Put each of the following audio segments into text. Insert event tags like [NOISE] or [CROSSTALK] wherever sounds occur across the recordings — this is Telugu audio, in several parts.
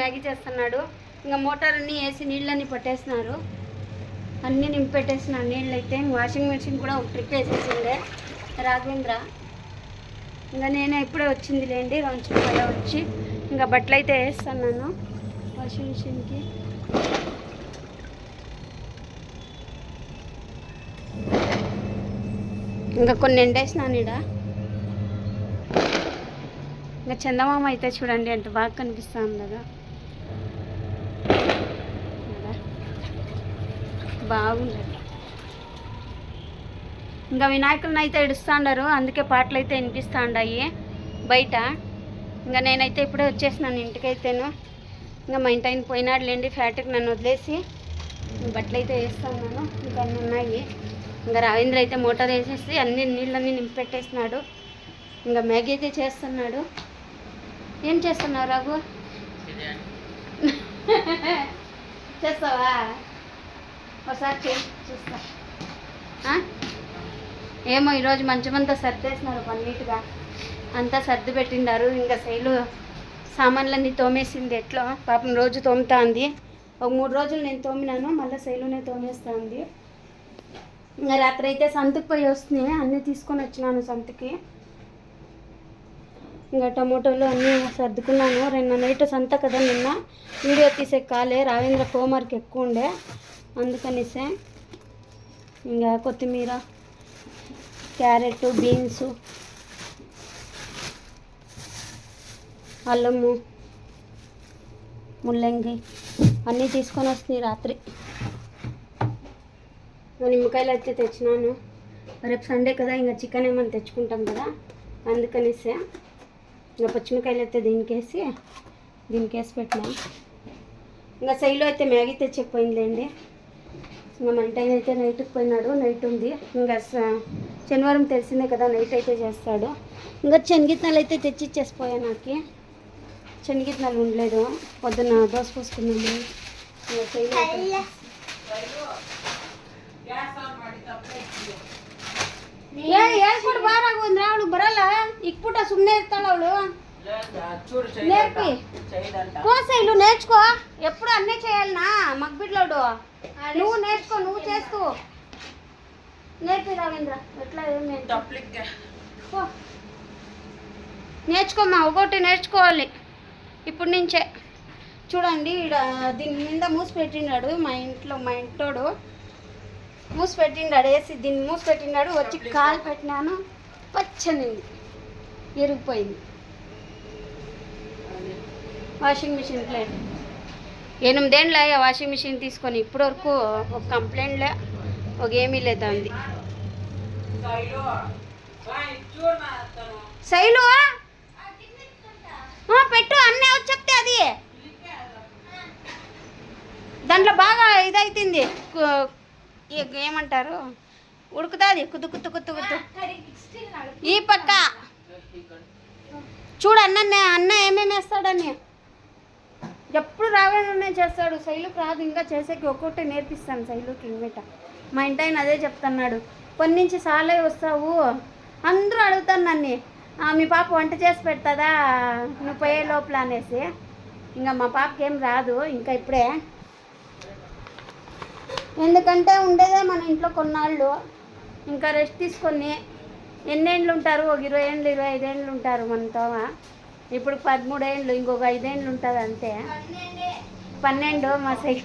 మ్యాగీ చేస్తున్నాడు. ఇంకా మోటార్ అన్నీ వేసి నీళ్ళన్నీ పట్టేసినారు అన్నీ నింపెట్టేసినాను నీళ్ళు అయితే వాషింగ్ మెషిన్ కూడా ఒక ట్రిప్ వేసేసిండే రాఘవేంద్ర. ఇంకా నేను ఇప్పుడే వచ్చింది లేండి రంచుకోయ వచ్చి ఇంకా బట్టలు అయితే వేస్తున్నాను వాషింగ్ మిషన్కి. ఇంకా కొన్ని ఎండేసినాను ఇడ ఇంకా చందమామ అయితే చూడండి ఎంత బాగా కనిపిస్తుంది కదా? బాగుంది. ఇంకా వినాయకులను అయితే ఇడుస్తాండారు అందుకే పాటలు అయితే వినిపిస్తాండాయి. బయట. ఇంకా నేనైతే ఇప్పుడే వచ్చేసినాను ఇంటికైతేను. ఇంకా మా ఇంటి ఆయన పోయినాడులేండి ఫ్యాక్టరీకి నన్ను వదిలేసి. బట్టలు అయితే వేస్తున్నాను. ఇంకా అన్నీ ఉన్నాయి. ఇంకా రావేంద్ర అయితే మోటార్ వేసేసి అన్ని నీళ్ళన్నీ నింపెట్టేసినాడు ఇంకా మ్యాగీ అయితే చేస్తున్నాడు. ఏం చేస్తున్నావు రాఘు? [LAUGHS] చేస్తావా? ఒకసారి చూస్తా. ఏమో ఈరోజు మంచమంతా సర్దేసినారు పన్నీట్గా అంతా సర్ది పెట్టిండారు. ఇంకా శైలు సామాన్లన్నీ తోమేసింది ఎట్లా? పాపం రోజు తోముతా ఉంది ఒక మూడు రోజులు నేను తోమినాను మళ్ళీ శైలునే తోమేస్తా ఉంది ఇంకా రాత్రి అయితే సంతకు పోయి వస్తున్నాయి. అన్నీ తీసుకొని వచ్చినాను సంతకి. ఇంకా టమోటోలు అన్నీ సర్దుకున్నాను. రెండు నైట్ సంత కదా నిన్న. వీడియో తీసే కాలే. రావేంద్ర హోంవర్క్ ఎక్కువ ఉండే. అందుకనిసే ఇంకా కొత్తిమీర క్యారెట్ బీన్స్ అల్లము ముల్లంగి అన్నీ తీసుకొని వస్తున్నాయి రాత్రి. నిమ్మకాయలు అయితే తెచ్చినాను. రేపు సండే కదా ఇంకా చికెన్ ఏమైనా తెచ్చుకుంటాం కదా. అందుకనేసే ఇంకా పచ్చిమిరకాయలు అయితే దీనికేసి దీనికేసి పెట్టినా. ఇంకా సైలో అయితే మ్యాగీ తెచ్చకపోయిందిలేండి ఇంకా మన టైం అయితే నైట్కి పోయినాడు నైట్ ఉంది ఇంకా స- శనివారం తెలిసిందే కదా నైట్ అయితే చేస్తాడు ఇంకా శనగిత్తనాలు అయితే తెచ్చి ఇచ్చేసిపోయా నాకు శనగిత్తనాలు ఉండలేదు పొద్దున్న దోశ పోసుకున్నాము ఇంకా శైలు అయితే- ಏ ಹೇಳ್ಕೊಡು ಬಾರ ಅಂದ್ರೆ ಅವಳು ಬರಲ್ಲ ಇಕ್ಬಿಟ್ಟ ಸುಮ್ಮನೆ ಇರ್ತಾಳ ಅವಳು నేర్పి. కోసే ఇల్లు నేర్చుకో. ఎప్పుడు అన్నీ చేయాలనా? మగ్బిడ్లోడు. నువ్వు నేర్చుకో నువ్వు చేస్తూ. నేర్పి రావేంద్ర. ఎట్లా. నేర్చుకోమ్మా ఒకటి నేర్చుకోవాలి. ఇప్పుడు నుంచే. చూడండి ఈడ దీని మీద మూసి పెట్టినాడు మా ఇంట్లో మా ఇంటోడు. మూసి పెట్టిండాడు వేసి దీన్ని మూసి పెట్టినాడు వచ్చి కాలు పెట్టినాను. పచ్చనింది. ఇరిగిపోయింది వాషింగ్ మిషన్ ప్లేట్ ఎనిమిదేండ్లు అయ్యా వాషింగ్ మిషన్ తీసుకొని ఇప్పటి వరకు ఒక కంప్లైంట్లే ఒక ఏమీ లేదు అంది శైలు పెట్టు అన్నీ వచ్చి చెప్తే అది. దాంట్లో బాగా ఇదైతుంది. ఏమంటారు? ఉడుకుతుంది. కుద్దు కుత్తు కుత్తు కుత్తు ఈ పక్క. చూడు అన్న అన్న ఏమేమి వేస్తాడని. ఎప్పుడు రాగానే చేస్తాడు. శైలుకి రాదు ఇంకా చేసేకి ఒక్కొక్కటి నేర్పిస్తాను శైలుకి ఇంకట మా ఇంటి ఆయన అదే చెప్తున్నాడు. కొన్ని నుంచి సాలే వస్తావు? అందరూ అడుగుతాను నన్ను. మీ పాప వంట చేసి పెడతాదా? నువ్వు పోయే లోపల అనేసి. ఇంకా మా పాపకి ఏం రాదు ఇంకా ఇప్పుడే. ఎందుకంటే ఉండేదే మన ఇంట్లో కొన్నాళ్ళు. ఇంకా రెస్ట్ తీసుకొని ఎన్నేళ్ళు ఉంటారు ఒక ఇరవై ఏళ్ళు ఇరవై ఐదేళ్ళు ఉంటారు మనతో ఇప్పుడు పదమూడేళ్ళు ఇంకొక ఐదేళ్ళు ఉంటుంది అంతే. పన్నెండు. మా సైడ్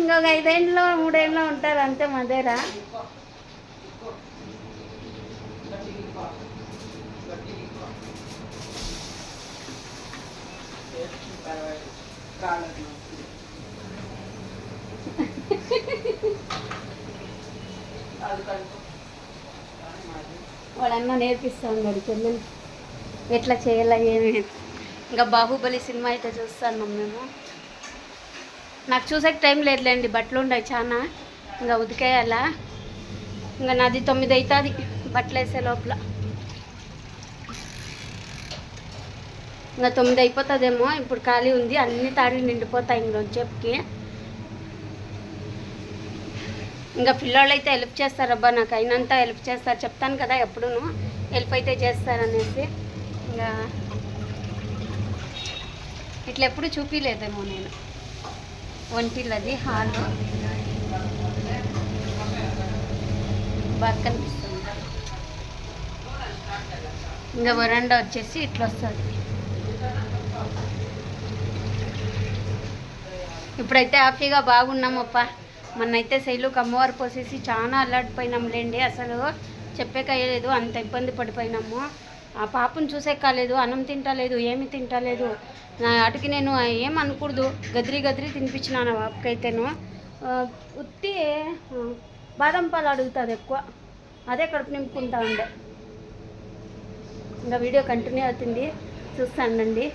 ఇంకొక ఐదేళ్ళు మూడేళ్ళు ఉంటారు అంతే మా దగ్గర వాళ్ళన్న నేర్పిస్తూ ఉన్నాడు చెల్లెలు. ఎట్లా చేయాలా ఏమి? ఇంకా బాహుబలి సినిమా అయితే చూస్తాను మేము నాకు చూసేకి టైం లేదులేండి బట్టలు ఉన్నాయి చాలా ఇంకా ఉతికేయాలా? ఇంకా నాది తొమ్మిది అవుతుంది బట్టలు వేసే లోపల. ఇంకా తొమ్మిది అయిపోతుందేమో ఇప్పుడు ఖాళీ ఉంది అన్ని తాళి నిండిపోతాయి ఇంకొంచెంకి ఇంకా పిల్లోళ్ళు అయితే హెల్ప్ చేస్తారబ్బా నాకు అయినంత హెల్ప్ చేస్తారు చెప్తాను కదా ఎప్పుడూను. హెల్ప్ అయితే చేస్తారనేసి. ఇంకా ఇట్లా ఎప్పుడు చూపించలేదేమో నేను. వంటిల్లది హాల్. బాగా కనిపిస్తుంది. ఇంకా వరండా వచ్చేసి ఇట్లా వస్తుంది. ఇప్పుడైతే హ్యాపీగా బాగున్నామప్ప. మొన్నైతే శైలుకి అమ్మవారు పోసేసి చాలా అల్లాడిపోయినాం లేండి అసలు చెప్పే కయ్యలేదు అంత ఇబ్బంది పడిపోయినాము. ఆ పాపను చూసే కాలేదు అన్నం తింటలేదు ఏమి తింటలేదు. నా అటుకి నేను ఏం అనకూడదు. గదిరి గదిరి తినిపించినాను నా పాపకైతేను ఉత్తి బాదం పాలు అడుగుతుంది ఎక్కువ. అదే కడుపు నింపుకుంటా ఉండే. ఇంకా వీడియో కంటిన్యూ అవుతుంది. చూస్తానండి.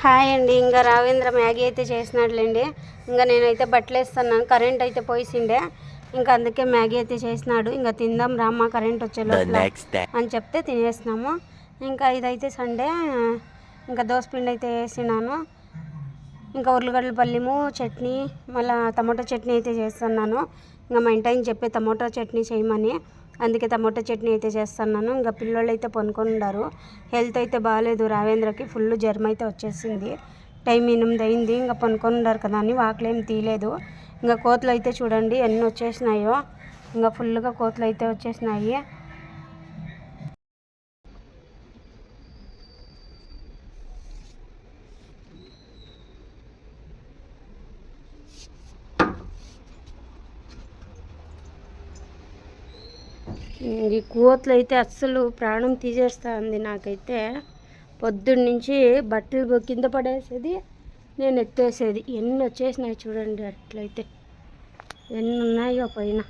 హాయ్ అండి. ఇంకా రావేంద్ర మ్యాగీ అయితే చేసినాడులేండి. ఇంకా నేనైతే బట్టలు వేస్తున్నాను కరెంట్ అయితే పోయిసిండే. ఇంకా అందుకే మ్యాగీ అయితే చేసినాడు. ఇంకా తిందాం రామ్మా కరెంట్ వచ్చే లోపల. అని చెప్తే తినేసినాము. ఇంకా ఇదైతే సండే ఇంకా దోసపిండి అయితే వేసినాను. ఇంకా ఉర్లగడ్డల పల్లిము చట్నీ మళ్ళీ టమాటో చట్నీ అయితే చేస్తున్నాను. ఇంకా మా ఇంటి చెప్పే టమాటో చట్నీ చేయమని అందుకే టమాటో చట్నీ అయితే చేస్తున్నాను. ఇంకా పిల్లోళ్ళు అయితే పనుకొని ఉన్నారు హెల్త్ అయితే బాగాలేదు రావేంద్రకి ఫుల్ జ్వరం అయితే వచ్చేసింది. టైం ఎనిమిది అయింది ఇంకా పనుకొని ఉన్నారు కదా అని వాకలేం తీయలేదు. ఇంకా కోతులు అయితే చూడండి ఎన్ని వచ్చేసినాయో. ఇంకా ఫుల్గా కోతులు అయితే వచ్చేసినాయి. ఈ కోతులు అయితే అస్సలు ప్రాణం తీసేస్తుంది నాకైతే. పొద్దున్న నుంచి బట్టలు కింద పడేసేది నేను ఎత్తేసేది. ఎన్ని వచ్చేసినాయి చూడండి అట్లయితే. ఎన్ని ఉన్నాయో పైన.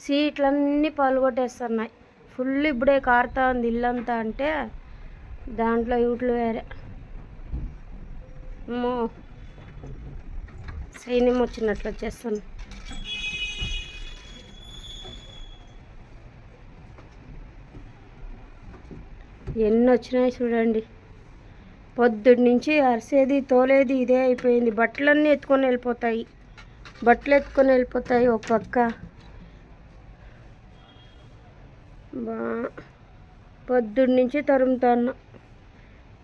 సీట్లన్నీ పాల్గొట్టేస్తున్నాయి. ఫుల్ ఇప్పుడే కారుతా ఉంది ఇల్లంతా అంటే దాంట్లో యూట్లు వేరే. అమ్మో. సైన్యం వచ్చినట్లు వచ్చేస్తుంది. ఎన్ని వచ్చినాయి చూడండి. పొద్దుటి నుంచి అరిసేది తోలేది ఇదే అయిపోయింది. బట్టలన్నీ ఎత్తుకొని వెళ్ళిపోతాయి. బట్టలు ఎత్తుకొని వెళ్ళిపోతాయి ఒక పక్క. బా పొద్దుడి నుంచి తరుముతాను.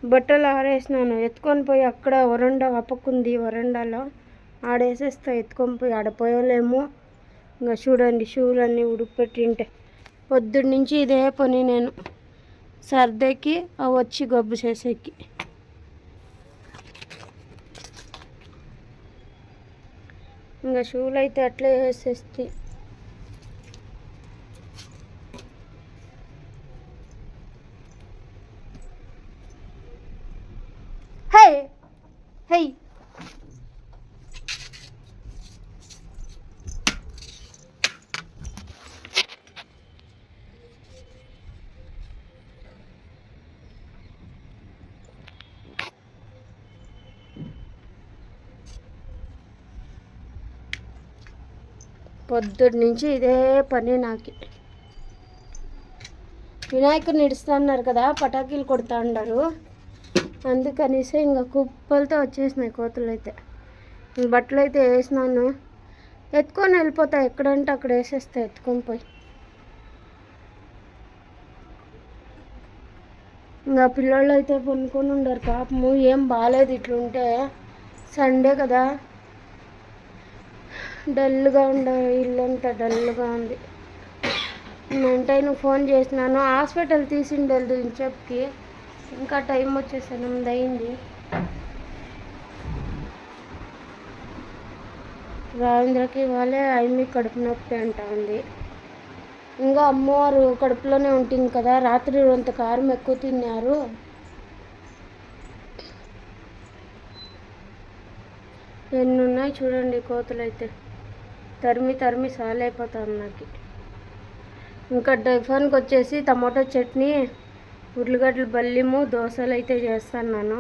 బట్టలు ఆరేసినాను. ఎత్తుకొని పోయి అక్కడ వరండా అప్పకుంది వరండాలో ఆడేసేస్తా. ఎత్తుకొని పోయి ఆడపోయలేము ఇంకా చూడండి షూలన్నీ ఉడుకుపెట్టింటే. పొద్దుడి నుంచి ఇదే పని నేను. సర్దేకి అవి వచ్చి గబ్బు చేసేకి. ఇంకా షూలు అయితే అట్లే వేసేస్తే. హే! హే! పొద్దుటి నుంచి ఇదే పని నాకు. వినాయకుడిని ఇడుస్తున్నారు కదా పటాకీలు కొడుతా ఉన్నారు అందుకనేసి ఇంకా కుప్పలతో వచ్చేసినాయి కోతులు అయితే బట్టలు అయితే వేసినాను ఎత్తుకొని వెళ్ళిపోతాయి ఎక్కడంటే అక్కడ వేసేస్తాయి ఎత్తుకొని పోయి. ఇంకా పిల్లోళ్ళు అయితే పనుకొని ఉండరు పాపము. ఏం బాగాలేదు ఇట్లుంటే సండే కదా. డల్గా ఉండే ఇల్లంతా డల్గా ఉంది. వెంటనే ఫోన్ చేసినాను హాస్పిటల్ తీసిండేది ఇంచెప్కి. ఇంకా టైం వచ్చేసి ఎనిమిది అయింది. రావేంద్రకి వాళ్ళే అయిమి కడుపు నొప్పి అంటా ఉంది. ఇంకా అమ్మవారు కడుపులోనే ఉంటుంది కదా రాత్రి అంత కారం ఎక్కువ తిన్నారు. ఎన్ని ఉన్నాయి చూడండి కోతలు అయితే తరిమి తరిమి సాలైపోతాను నాకు. ఇంకా టిఫన్కి వచ్చేసి టమాటో చట్నీ ఉర్లగడ్డలు బల్లిము దోశలు అయితే చేస్తాను నేను.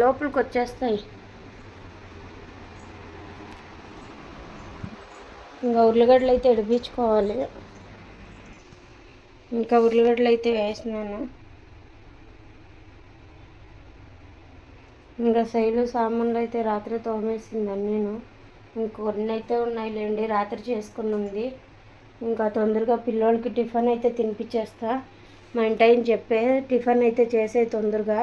లోపలికి వచ్చేస్తాయి. ఇంకా ఉర్లగడ్డలు అయితే ఎడిపించుకోవాలి ఇంకా ఉర్లగడ్డలు అయితే వేసినాను ఇంకా శైలు సామాన్లు అయితే రాత్రి తోమేసిందని నేను. ఇంకొన్ని అయితే ఉన్నాయిలేండి రాత్రి చేసుకుని ఉంది ఇంకా తొందరగా పిల్లోళ్ళకి టిఫిన్ అయితే తినిపించేస్తా మా ఇంటి ఆయన చెప్పే టిఫిన్ అయితే చేసే తొందరగా.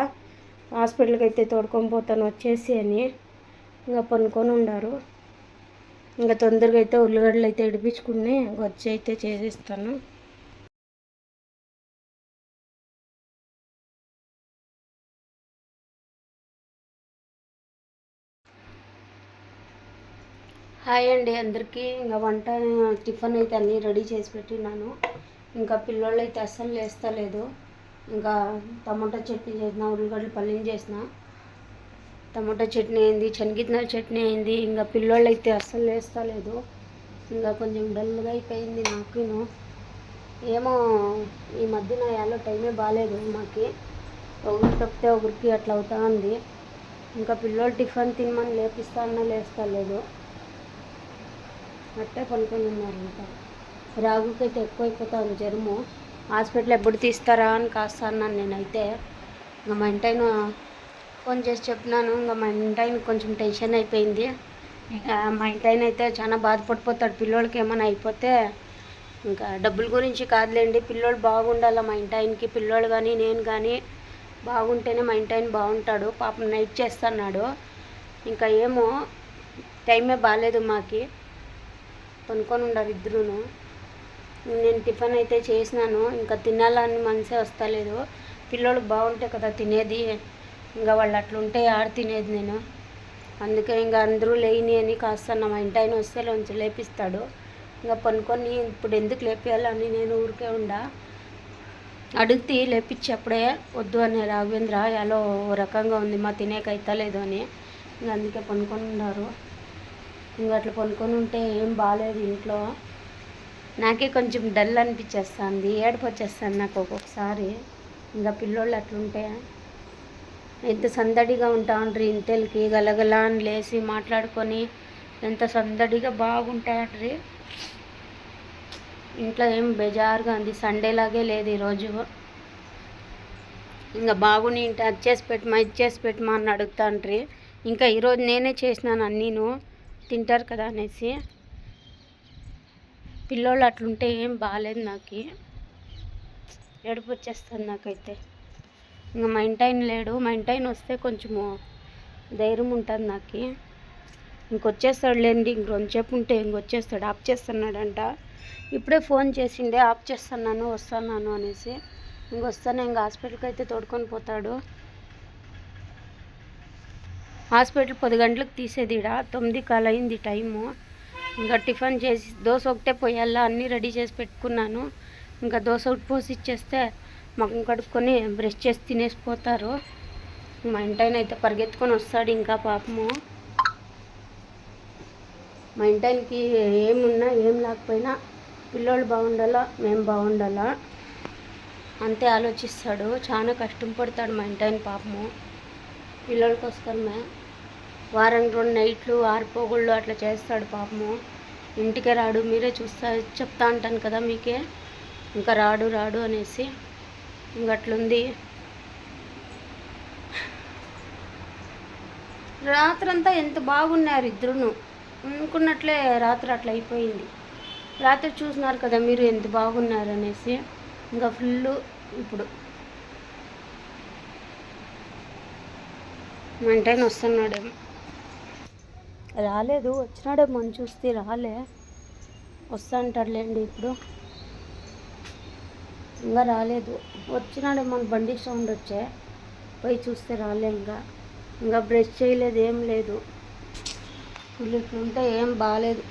హాస్పిటల్కి అయితే తోడుకొని పోతాను వచ్చేసి అని. ఇంకా పనుకొని ఉండారు. ఇంకా తొందరగా అయితే ఉల్లిగడ్డలు అయితే ఇడిపించుకుని వచ్చి అయితే చేసేస్తాను. హాయ్ అండి అందరికీ. ఇంకా వంట టిఫిన్ అయితే అన్నీ రెడీ చేసి పెట్టినాను ఇంకా పిల్లోళ్ళు అయితే అస్సలు లేస్తలేదు. ఇంకా టమాటా చట్నీ చేసిన ఉల్లిగడ్డలు పల్లీని చేసిన. టమాటా చట్నీ అయింది శనగిత్తనాల చట్నీ అయింది. ఇంకా పిల్లోళ్ళు అయితే అస్సలు లేస్తలేదు. ఇంకా కొంచెం డల్గా అయిపోయింది నాకును. ఏమో ఈ మధ్యన యాలో టైమే బాగాలేదు మాకి. ఒకరికి తప్పితే ఒకరికి అట్లా అవుతా ఉంది. ఇంకా పిల్లోళ్ళు టిఫిన్ తినమని లేపిస్తా అన్నా లేస్తలేదు. అట్టే పనుకొని ఉన్నారు ఇంకా రాగుకైతే ఎక్కువైపోతుంది జ్వరము హాస్పిటల్ ఎప్పుడు తీస్తారా అని కాస్త అన్నాను నేనైతే. ఇంకా మా ఇంటైన ఫోన్ చేసి చెప్పినాను. ఇంకా మా ఇంటైన కొంచెం టెన్షన్ అయిపోయింది. ఇంకా మా ఇంటైన అయితే చాలా బాధపడిపోతాడు. పిల్లోళ్ళకి ఏమైనా అయిపోతే ఇంకా డబ్బుల గురించి కాదులేండి. పిల్లోడు బాగుండాలి మా ఇంటాయనకి పిల్లోడు కానీ నేను కానీ బాగుంటేనే మా ఇంటాయన బాగుంటాడు. పాపం నైట్ చేస్తున్నాడు. ఇంకా ఏమో టైమే బాగాలేదు మాకి. కొనుక్కొని ఉండరు ఇద్దరును. నేను టిఫిన్ అయితే చేసినాను. ఇంకా తినాలని మనసే వస్తలేదు. పిల్లోడు బాగుంటే కదా తినేది. ఇంకా వాళ్ళు అట్లుంటే ఆడ తినేది నేను. అందుకే ఇంకా అందరూ లేని అని కాస్త మా ఇంటి ఆయన వస్తే లోంచి లేపిస్తాడు. ఇంకా పనుకొని ఇప్పుడు ఎందుకు లేపేయాలని నేను ఊరికే ఉండా. అడిగితే లేపించి అప్పుడే వద్దు అని రాఘవేంద్ర ఎలా ఓ రకంగా ఉంది. మా తినేకైతలేదు అని. ఇంకా అందుకే పనుకొని ఉన్నారు. ఇంకా అట్లా పనుకొని ఉంటే ఏం బాగాలేదు ఇంట్లో. నాకే కొంచెం డల్ అనిపించేస్తుంది ఏడుపు వచ్చేస్తుంది నాకు ఒక్కొక్కసారి. ఇంకా పిల్లోళ్ళు అట్లుంటే ఎంత సందడిగా ఉంటా ఉంటారు ఇంతలకి గలగలా అని లేచి మాట్లాడుకొని ఎంత సందడిగా బాగుంటాయండ్రి ఇంట్లో ఏం బెజారుగా ఉంది సండే లాగే లేదు ఈరోజు. ఇంకా బాగుని ఇంటి అది చేసి పెట్టమా ఇది చేసి పెట్టమా అని అడుగుతాండ్రి. ఇంకా ఈరోజు నేనే చేసినాను అన్నీను. తింటారు కదా అనేసి. పిల్లోళ్ళు అట్లుంటే ఏం బాగాలేదు నాకు. ఏడుపు వచ్చేస్తుంది నాకైతే. ఇంకా మా ఇంటాయన లేడు. మా ఇంటాయన వస్తే కొంచెము ధైర్యం ఉంటుంది నాకు. ఇంకొచ్చేస్తాడు లేండి ఇంకొంచెంసేపు ఉంటే ఇంకొచ్చేస్తాడు ఆఫ్ చేస్తున్నాడంట. ఇప్పుడే ఫోన్ చేసిండే ఆఫ్ చేస్తున్నాను వస్తున్నాను అనేసి. ఇంకొస్తాను ఇంకా హాస్పిటల్కి అయితే తోడుకొని పోతాడు. హాస్పిటల్ పది గంటలకు తీసేది ఇడ తొమ్మిది కాల అయింది టైము. ఇంకా టిఫిన్ చేసి దోశ ఒకటే పోయాలా అన్నీ రెడీ చేసి పెట్టుకున్నాను. ఇంకా దోశ ఒకటి పోసి ఇచ్చేస్తే మొఖం కడుక్కొని బ్రష్ చేసి తినేసిపోతారు. మా ఇంటాయన అయితే పరిగెత్తుకొని వస్తాడు ఇంకా పాపము. మా ఇంటాయనకి ఏమున్నా ఏం లేకపోయినా పిల్లోళ్ళు బాగుండాలా మేము బాగుండాలా? అంతే ఆలోచిస్తాడు. చాలా కష్టం పడతాడు మా ఇంటాయన పాపము. పిల్లల కోసమే వారం రెండు నైట్లు ఆరిపోగుళ్ళు అట్లా చేస్తాడు పాపము. ఇంటికే రాడు మీరే చూస్తా చెప్తా అంటాను కదా మీకే. ఇంకా రాడు రాడు అనేసి ఇంకట్లుంది రాత్రంతా ఎంత బాగున్నారు ఇద్దరును. అనుకున్నట్లే రాత్రి అట్లా అయిపోయింది. రాత్రి చూసినారు కదా మీరు ఎంత బాగున్నారు అనేసి. ఇంకా ఫుల్ ఇప్పుడు. వెంటనే వస్తున్నాడేమో. రాలేదు. వచ్చినాడేమో అని చూస్తే రాలే. వస్తా అంటాడులేండి ఇప్పుడు. ఇంకా రాలేదు. వచ్చినాడేమో అని బండి సౌండ్ వచ్చే. పోయి చూస్తే రాలే ఇంకా. ఇంకా బ్రష్ చేయలేదు ఏం లేదు. వీళ్ళు ఇట్లుంటే ఏం బాగాలేదు